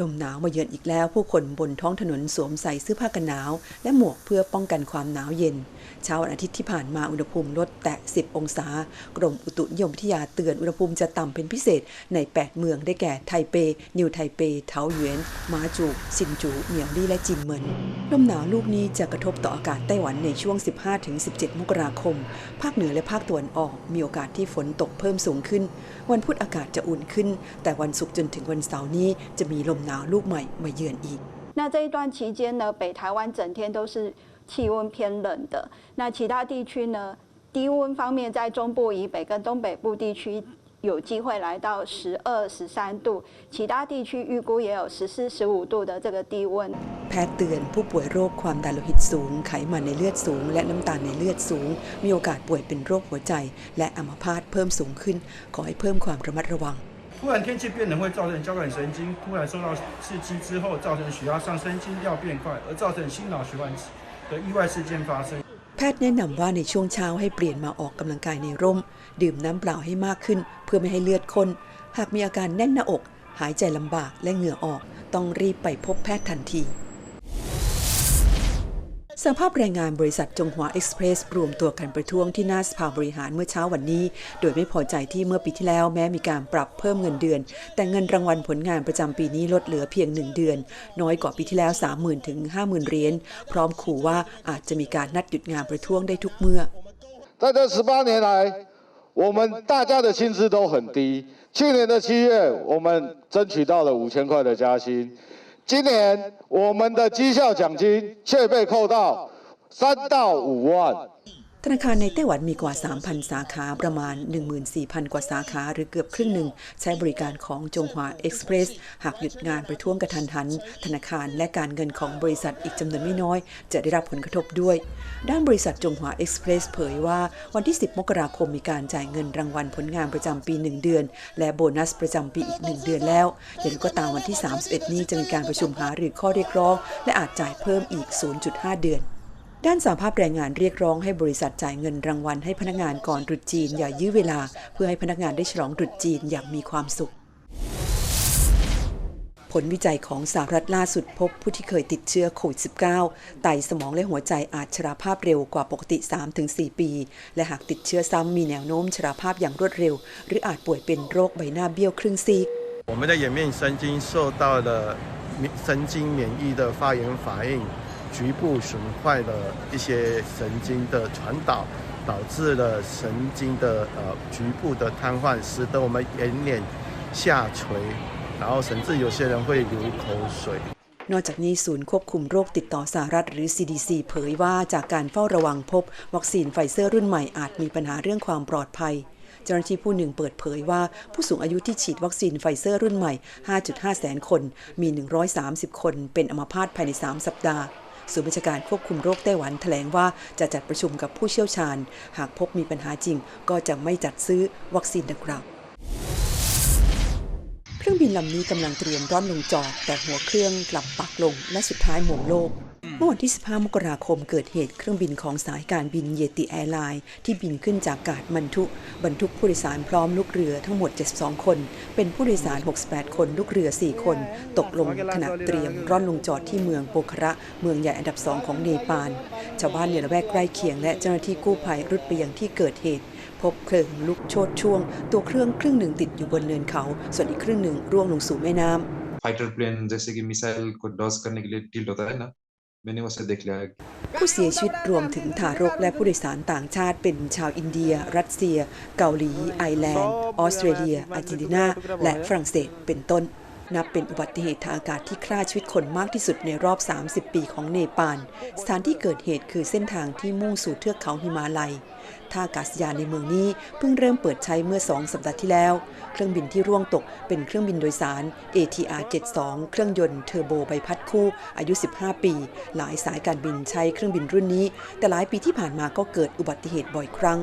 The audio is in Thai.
ลมหนาวมาเยือนอีกแล้วผู้คนบนท้องถนนสวมใส่เสื้อผ้ากันหนาว และหมวกเพื่อป้องกันความหนาวเย็น เช้าวันอาทิตย์ที่ผ่านมาอุณหภูมิลดแตะ 10 องศา กรมอุตุนิยมวิทยาเตือนอุณหภูมิจะต่ำเป็นพิเศษใน 8 เมืองได้แก่ไทเป นิวไทเป เทาหยวน มาจูซินจู เหมียวลี่และจินเหมินลมหนาวลูกนี้จะกระทบต่ออากาศไต้หวันในช่วง 15-17 มกราคม ภาคเหนือและภาคตะวันออก มีโอกาสที่ฝนตกเพิ่มสูงขึ้น วันพุธอากาศจะอุ่นขึ้น แต่วันศุกร์จนถึงวันเสาร์นี้จะมีลมหนาวลูกใหม่มาเยือนอีก 那这一段期间呢，北台湾整天都是气温偏冷的。那其他地区呢，低温方面在中部以北跟东北部地区有机会来到十二、十三度，其他地区预估也有十四、十五度的这个低温。 แพทย์เตือนผู้ป่วยโรคความดันโลหิตสูง ไขมันในเลือดสูง และน้ำตาลในเลือดสูง มีโอกาสป่วยเป็นโรคหัวใจ และอัมพาตเพิ่มสูงขึ้น ขอให้เพิ่มความระมัดระวัง 突然天气变冷会造成交感神经突然受到刺激之后，造成血压上升、心跳变快，而造成心脑血管的意外事件发生。 แพทย์แนะนำว่าในช่วงเช้าให้เปลี่ยนมาออกกำลังกายในร่ม ดื่มน้ำเปล่าให้มากขึ้น เพื่อไม่ให้เลือดข้น หากมีอาการแน่นหน้าอก หายใจลำบากและเหงื่อออก ต้องรีบไปพบแพทย์ทันที สภาพแรงงานบริษัทจงหวาเอ็กซ์เพรสรวมตัวกันประท้วงที่หน้าสภาบริหารเมื่อเช้าวันนี้ โดยไม่พอใจที่เมื่อปีที่แล้วแม้มีการปรับเพิ่มเงินเดือน แต่เงินรางวัลผลงานประจำปีนี้ลดเหลือเพียงหนึ่งเดือน น้อยกว่าปีที่แล้ว 30,000 ถึง 50,000เหรียญพร้อมขู่ว่าอาจจะมีการนัดหยุดงานประท้วงได้ทุกเมื่อ 在这十八年来，我们大家的薪资都很低。去年的七月，我们争取到了五千块的加薪， 今年我们的绩效奖金却被扣到三到五万。 ธนาคารในไต้หวันมีกว่า 3,000 สาขาประมาณ 14,000 กว่าสาขาหรือเกือบครึ่งหนึ่ง ใช้บริการของจงหวาเอ็กซ์เพรสหากหยุดงานประท้วงกระทันหัน ธนาคารและการเงินของบริษัทอีกจำนวนไม่น้อย จะได้รับผลกระทบด้วย ด้านบริษัทจงหวาเอ็กซ์เพรสเผยว่าวันที่ 10 มกราคมมีการจ่ายเงินรางวัลผลงานประจำปี 1 เดือน และโบนัสประจำปีอีก 1 เดือนแล้วอย่างไรก็ตามวันที่ 31 นี้จะมีการประชุมหารือข้อเรียกร้อง และอาจจ่ายเพิ่มอีก 0.5 เดือน ด้านสาภาพแรงงานเรียกร้องให้บริษัทจ่ายเงินรางวัลให้พนักงานก่อนตรุษจีนอย่ายื้อเวลา เพื่อให้พนักงานได้ฉลองตรุษจีนอย่างมีความสุข ผลวิจัยของสหรัฐล่าสุดพบผู้ที่เคยติดเชื้อโควิด -19 ไตสมองและหัวใจอาจชราภาพเร็วกว่าปกติ 3-4 ปี และหากติดเชื้อซ้ำมีแนวโน้มชราภาพอย่างรวดเร็ว หรืออาจป่วยเป็นโรคใบหน้าเบี้ยวครึ่งซีก 我们的颜面神经受到了神经免疫的发炎反应， 局部损坏了一些神经的传导，导致了神经的呃局部的瘫痪，使得我们眼脸下垂，然后甚至有些人会流口水。 นอกจากนี้ศูนย์ควบคุมโรคติดต่อสหรัฐหรือ CDC เผยว่าจากการเฝ้าระวังพบ วัคซีนไฟเซอร์รุ่นใหม่อาจมีปัญหาเรื่องความปลอดภัย เจ้าหน้าที่ผู้หนึ่งเปิดเผยว่าผู้สูงอายุที่ฉีดวัคซีนไฟเซอร์รุ่นใหม่ 5.5 แสนคน มี 130 คนเป็นอัมพาตภายใน 3 สัปดาห์ ศูนย์บัญชาการควบคุมโรคไต้หวันแถลงว่าจะจัดประชุมกับผู้เชี่ยวชาญ หากพบมีปัญหาจริง ก็จะไม่จัดซื้อวัคซีนดังกล่าวเครื่องบินลำนี้กำลังเตรียมร่อนลงจอด แต่หัวเครื่องกลับปักลงและสุดท้ายหมุนโลก เมื่อวันที่ 15 มกราคมเกิดเหตุเครื่องบินของสายการบินเยติแอร์ไลน์ที่บินขึ้นจากกาดมันทุบรรทุกผู้โดยสารพร้อมลูกเรือทั้งหมด 72 คน เป็นผู้โดยสาร 68 คนลูกเรือ 4 คน ตกลงขณะเตรียมร่อนลงจอดที่เมืองโปคาระ เมืองใหญ่อันดับสองของเนปาล ชาวบ้านในละแวกใกล้เคียงและเจ้าหน้าที่กู้ภัยรุดไปยังที่เกิดเหตุ พบเพลิงลุกโชนช่วง ตัวเครื่องครึ่งหนึ่งติดอยู่บนเนินเขา ส่วนอีกครึ่งหนึ่งร่วงลงสู่แม่น้ำ fighter plane जैसे कि मिसाइल को डॉस करने के लिए टिल्ट होता है ना मैंने उसे देख लिया ผู้เสียชีวิตรวมถึงทารกและผู้โดยสารต่างชาติเป็นชาวอินเดีย รัสเซีย เกาหลี ไอร์แลนด์ ออสเตรเลีย อาร์เจนตินา และฝรั่งเศส เป็นต้น นับเป็นอุบัติเหตุทางอากาศที่ฆ่าชีวิตคนมากที่สุดในรอบ 30 ปีของเนปาล สถานที่เกิดเหตุคือเส้นทางที่มุ่งสู่เทือกเขาหิมาลัย ท่าอากาศยานในเมืองนี้เพิ่งเริ่มเปิดใช้เมื่อ 2 สัปดาห์ที่แล้ว เครื่องบินที่ร่วงตกเป็นเครื่องบินโดยสาร ATR 72 เครื่องยนต์เทอร์โบใบพัดคู่อายุ 15 ปี หลายสายการบินใช้เครื่องบินรุ่นนี้ แต่หลายปีที่ผ่านมาก็เกิดอุบัติเหตุบ่อยครั้ง